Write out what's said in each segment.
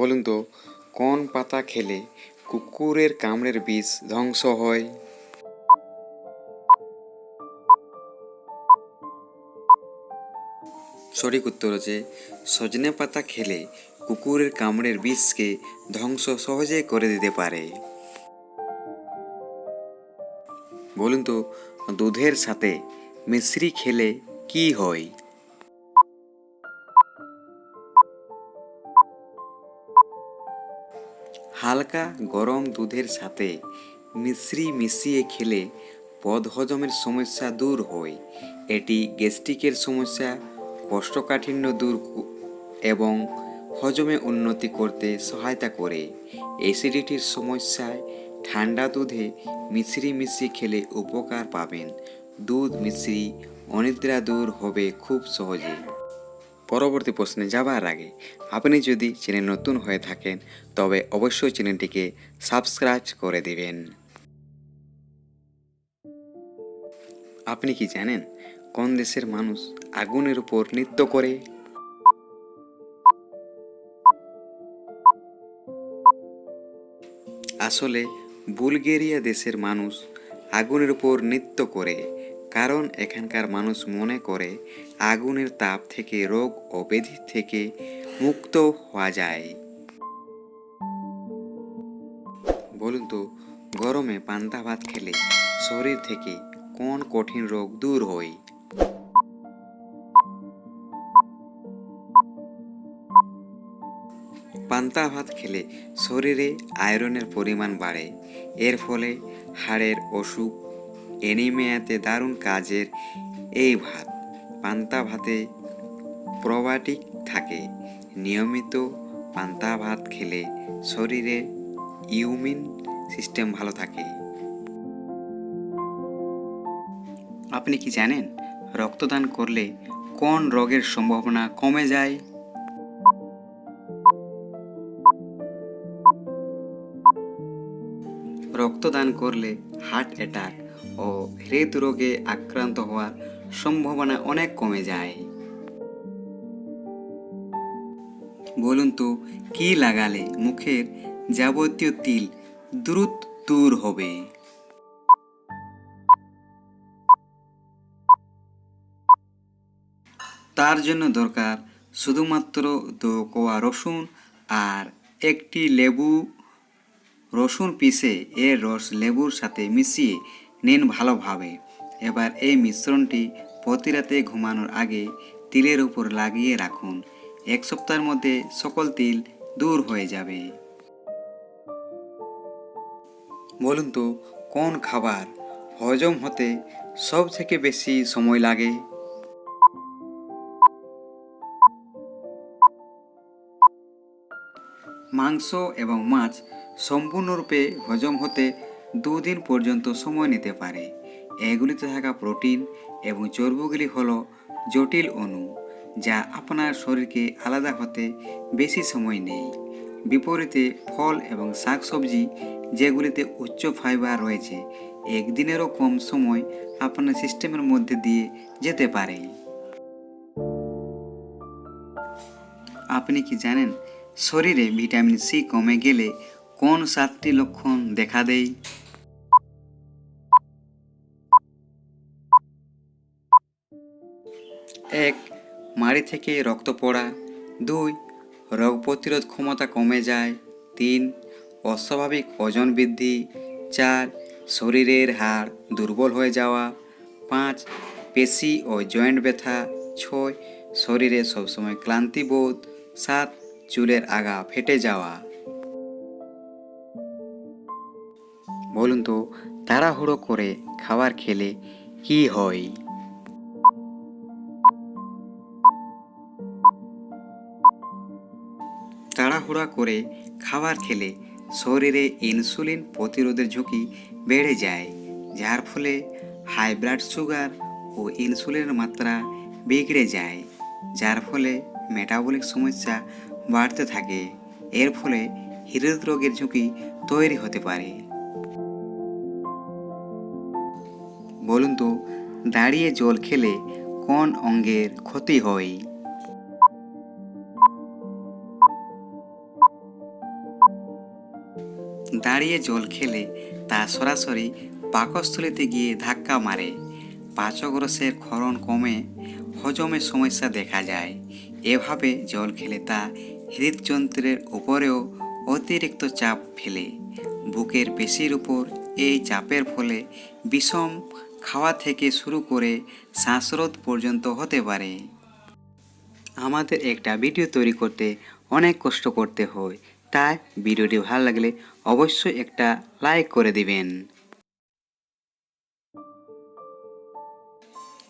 বলুন তো, কোন পাতা খেলে কুকুরের কামড়ের বিষ ধ্বংস হয়? সঠিক উত্তর হচ্ছে, সজনে পাতা খেলে কুকুরের কামড়ের বিষকে ধ্বংস সহজে করে দিতে পারে। বলুন তো, দুধের সাথে মিশ্রি খেলে কি হয়? হালকা গরম দুধের সাথে মিশ্রি মিশিয়ে খেলে বদহজমের সমস্যা দূর হয়। এটি গ্যাস্ট্রিকের সমস্যা কষ্টকাঠিন্য দূর এবং হজমে উন্নতি করতে সহায়তা করে। অ্যাসিডিটির সমস্যায় ঠান্ডা দুধে মিশ্রি মিশিয়ে খেলে উপকার পাবেন। দুধ মিশ্রি অনিদ্রা দূর হবে খুব সহজে। পরবর্তী প্রশ্নে যাবার আগে আপনি যদি চ্যানেল নতুন হয়ে থাকেন, তবে অবশ্যই চ্যানেলটিকে সাবস্ক্রাইব করে দিবেন। আপনি কি জানেন কোন দেশের মানুষ আগুনের উপর নৃত্য করে? আসলে বুলগেরিয়া দেশের মানুষ আগুনের উপর নৃত্য করে। কারণ এখানকার মানুষ মনে করে আগুনের তাপ থেকে, রোগ ও ব্যাধি থেকে মুক্ত হওয়া যায়। বলুন তো, গরমে পান্তা ভাত খেলে শরীর থেকে কোন কঠিন রোগ দূর হয়? পান্তা ভাত খেলে শরীরে আয়রনের পরিমাণ বাড়ে। এর ফলে হাড়ের অসুখ অ্যানিমিয়াতে দারুণ কাজের এই ভাত। পান্তা ভাতে প্রোবায়োটিক থাকে। নিয়মিত পান্তা ভাত খেলে শরীরে ইউমিন সিস্টেম ভালো থাকে। আপনি কি জানেন রক্তদান করলে কোন রোগের সম্ভাবনা কমে যায়? রক্তদান করলে হার্ট অ্যাটাক ও হৃদরোগে আক্রান্ত হওয়ার সম্ভাবনা অনেক কমে যায়। বলুন তো, কি লাগালে মুখের যাবতীয় তিল দ্রুত দূর হবে? তার জন্য দরকার শুধুমাত্র দু কোয়া রসুন আর একটি লেবু রসুন পিসে এর রস লেবুর সাথে মিশিয়ে নিন ভালোভাবে। এবার এই মিশ্রণটি প্রতি রাতে ঘুমানোর আগে তিলের উপর লাগিয়ে রাখুন। এক সপ্তাহের মধ্যে সকল তিল দূর হয়ে যাবে। বলুন তো, কোন খাবার হজম হতে সব থেকে বেশি সময় লাগে? মাংস এবং মাছ সম্পূর্ণরূপে হজম হতে দুদিন পর্যন্ত সময় নিতে পারে। এগুলিতে থাকা প্রোটিন এবং চর্বগুলি হলো জটিল অণু, যা আপনার শরীরকে আলাদা হতে বেশি সময় নেই বিপরীতে ফল এবং শাকসবজি, যেগুলিতে উচ্চ ফাইবার রয়েছে, একদিনেরও কম সময় আপনার সিস্টেমের মধ্যে দিয়ে যেতে পারে। আপনি কি জানেন, শরীরে ভিটামিন সি কমে গেলে কোন সাতটি লক্ষণ দেখা দেয়? এক, মাড়ি থেকে রক্ত পড়া। দুই, রোগ প্রতিরোধ ক্ষমতা কমে যায়। তিন, অস্বাভাবিক ওজন বৃদ্ধি। চার, শরীরের হাড় দুর্বল হয়ে যাওয়া। পাঁচ, পেশি ও জয়েন্ট ব্যথা। ছয়, শরীরে সবসময় ক্লান্তি বোধ। সাত, চুলের আগা ফেটে যাওয়া। বলুন তো, তাড়াহুড়ো করে খাবার খেলে কি হয়? তাড়াহুড়া করে খাবার খেলে শরীরে ইনসুলিন প্রতিরোধের ঝুঁকি বেড়ে যায়, যার ফলে হাই ব্লাড সুগার ও ইনসুলিনের মাত্রা বিগড়ে যায়, যার ফলে মেটাবলিক সমস্যা বাড়তে থাকে। এর ফলে হৃদরোগের ঝুঁকি তৈরি হতে পারে। বলুন তো, দাঁড়িয়ে জল খেলে কোন অঙ্গের ক্ষতি হয়? দাঁড়িয়ে জল খেলে তা সরাসরি পাকস্থলিতে গিয়ে ধাক্কা মারে। পাচক রসের ক্ষরণ কমে হজমের সমস্যা দেখা যায়। এভাবে জল খেলে তা হৃদযন্ত্রের উপরেও অতিরিক্ত চাপ ফেলে। বুকের পেশির উপর এই চাপের ফলে বিষম খাওয়া থেকে শুরু করে শ্বাসরোধ পর্যন্ত হতে পারে। আমাদের একটা ভিডিও তৈরি করতে অনেক কষ্ট করতে হয়। তাই ভিডিওটি ভালো লাগলে অবশ্যই একটা লাইক করে দিবেন।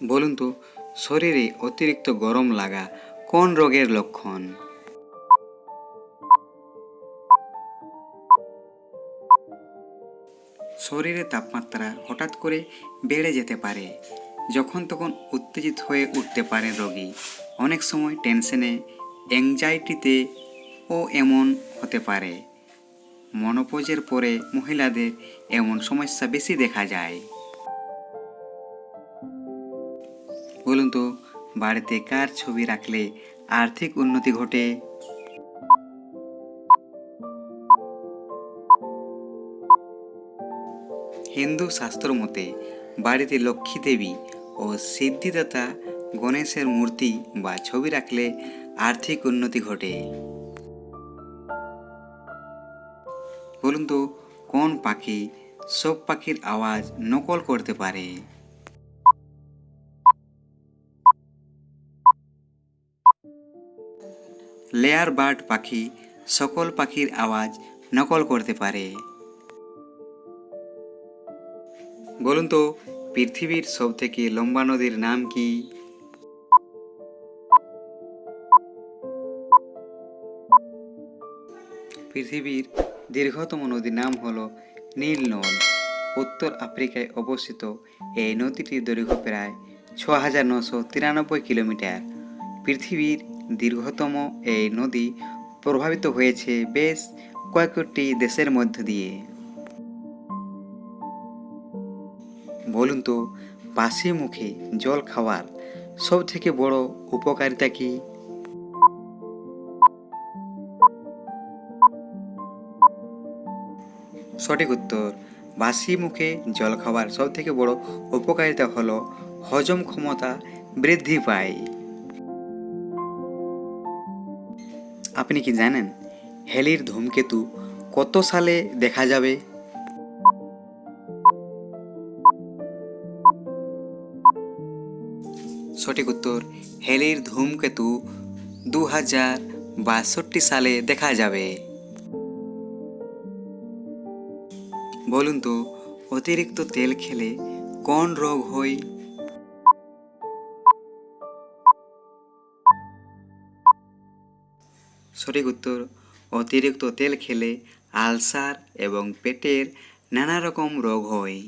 বলুন তো, শরীরে অতিরিক্ত গরম লাগা কোন রোগের লক্ষণ? শরীরের তাপমাত্রা হঠাৎ করে বেড়ে যেতে পারে, যখন তখন উত্তেজিত হয়ে উঠতে পারেন রোগী। অনেক সময় টেনশনে অ্যাংজাইটিতে ও এমন হতে পারে। মনোপজের পরে মহিলাদের এমন সমস্যা বেশি দেখা যায়। বলুন তো, বাড়িতে কার ছবি রাখলে আর্থিক উন্নতি ঘটে? হিন্দু শাস্ত্র মতে, বাড়িতে লক্ষ্মী দেবী ও সিদ্ধিদাতা গণেশের মূর্তি বা ছবি রাখলে আর্থিক উন্নতি ঘটে। তো কোন পাখি সব পাখির আওয়াজ নকল করতে পারে? লেয়ার বার্ড পাখি সকল পাখির আওয়াজ নকল করতে পারে। বলুন তো, পৃথিবীর সব থেকে লম্বা নদীর নাম কি? পৃথিবীর দীর্ঘতম নদীর নাম হল নীল নদ। উত্তর আফ্রিকায় অবস্থিত এই নদীটির দৈর্ঘ্য প্রায় ছ হাজার নশো তিরানব্বই কিলোমিটার। পৃথিবীর দীর্ঘতম এই নদী প্রভাবিত হয়েছে বেশ কয়েকটি দেশের মধ্য দিয়ে। বলুন তো পাশে মুখে জল খাওয়ার সব থেকে বড় উপকারিতা কি? সঠিক উত্তর, বাসি মুখে জল খাওয়ার সব থেকে বড় উপকারিতা হলো হজম ক্ষমতা বৃদ্ধি পায়। আপনি কি জানেন হেলির ধূমকেতু কত সালে দেখা যাবে? সঠিক উত্তর, হেলির ধূমকেতু দু হাজার বাষট্টি সালে দেখা যাবে। বলুন তো, অতিরিক্ত তেল খেলে কোন রোগ হয়? সঠিক উত্তর, অতিরিক্ত তেল খেলে আলসার এবং পেটের নানা রকম রোগ হয়।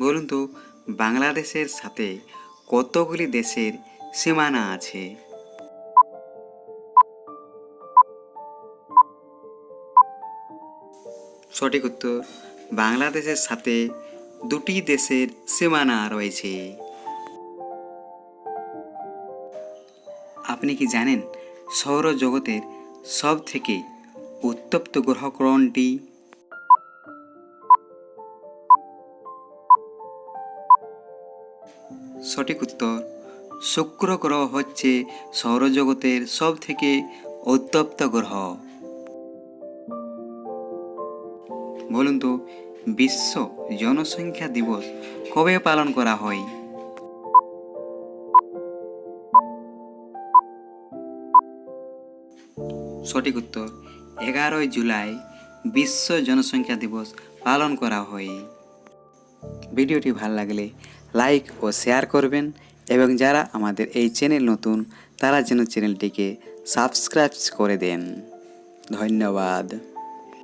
বলুন তো, বাংলাদেশের সাথে কতগুলি দেশের সীমানা আছে? সঠিক উত্তর, বাংলাদেশের সাথে দুটি দেশের সীমানা রয়েছে। আপনি কি জানেন সৌরজগতের সব থেকে উত্তপ্ত গ্রহ কোনটি সঠিক উত্তর, শুক্র গ্রহ হচ্ছে সৌরজগতের সব থেকে উত্তপ্ত গ্রহ। বলুন তো, বিশ্ব জনসংখ্যা দিবস কবে পালন করা হয়? সঠিক উত্তর, এগারোই জুলাই বিশ্ব জনসংখ্যা দিবস পালন করা হয়। ভিডিওটি ভালো লাগলে লাইক ও শেয়ার করবেন এবং যারা আমাদের এই চ্যানেল নতুন, তারা যেন চ্যানেলটিকে সাবস্ক্রাইব করে দেন। ধন্যবাদ।